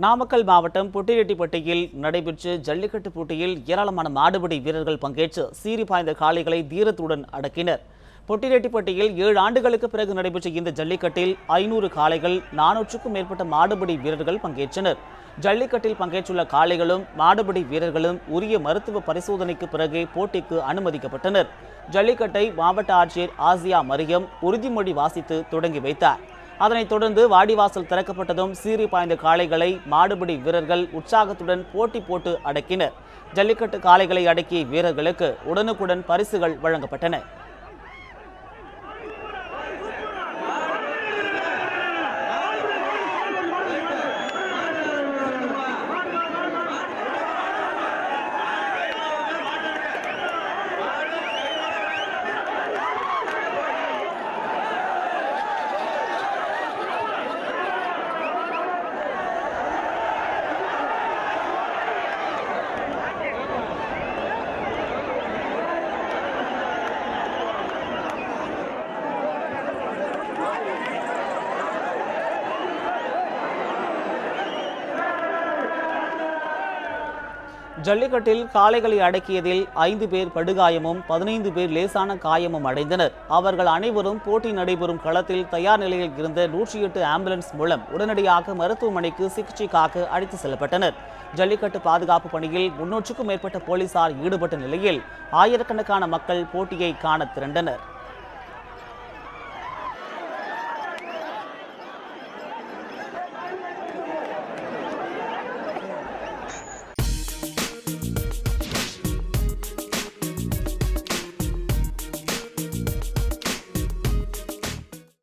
நாமக்கல் மாவட்டம் புட்டிரெட்டிப்பட்டியில் நடைபெற்ற ஜல்லிக்கட்டு போட்டியில் ஏராளமான மாடுபிடி வீரர்கள் பங்கேற்று சீறி பாய்ந்த காளைகளை தீரத்துடன் அடக்கினர். பொட்டிரெட்டிப்பட்டியில் ஏழு ஆண்டுகளுக்கு பிறகு நடைபெற்ற இந்த ஜல்லிக்கட்டில் ஐநூறு காளைகள் நானூற்றுக்கும் மேற்பட்ட மாடுபிடி வீரர்கள் பங்கேற்றனர். ஜல்லிக்கட்டில் பங்கேற்றுள்ள காளைகளும் மாடுபிடி வீரர்களும் உரிய மருத்துவ பரிசோதனைக்கு பிறகே போட்டிக்கு அனுமதிக்கப்பட்டனர். ஜல்லிக்கட்டை மாவட்ட ஆட்சியர் ஆசியா மரியம் உறுதிமொழி வாசித்து தொடங்கி வைத்தார். அதனைத் தொடர்ந்து வாடிவாசல் திறக்கப்பட்டதும் சீறி பாய்ந்த காளைகளை மாடுபிடி வீரர்கள் உற்சாகத்துடன் போட்டி போட்டு அடக்கினர். ஜல்லிக்கட்டு காளைகளை அடக்கிய வீரர்களுக்கு உடனுக்குடன் பரிசுகள் வழங்கப்பட்டன. ஜல்லிக்கட்டில் காளைகளை அடக்கியதில் ஐந்து பேர் படுகாயமும் பதினைந்து பேர் லேசான காயமும் அடைந்தனர். அவர்கள் அனைவரும் போட்டி நடைபெறும் களத்தில் தயார் நிலையில் இருந்த நூற்றி எட்டு ஆம்புலன்ஸ் மூலம் உடனடியாக மருத்துவமனைக்கு சிகிச்சைக்காக அழைத்து செல்லப்பட்டனர். ஜல்லிக்கட்டு பாதுகாப்பு பணியில் முன்னூற்றுக்கும் மேற்பட்ட போலீசார் ஈடுபட்ட நிலையில் ஆயிரக்கணக்கான மக்கள் போட்டியை காண திரண்டனர்.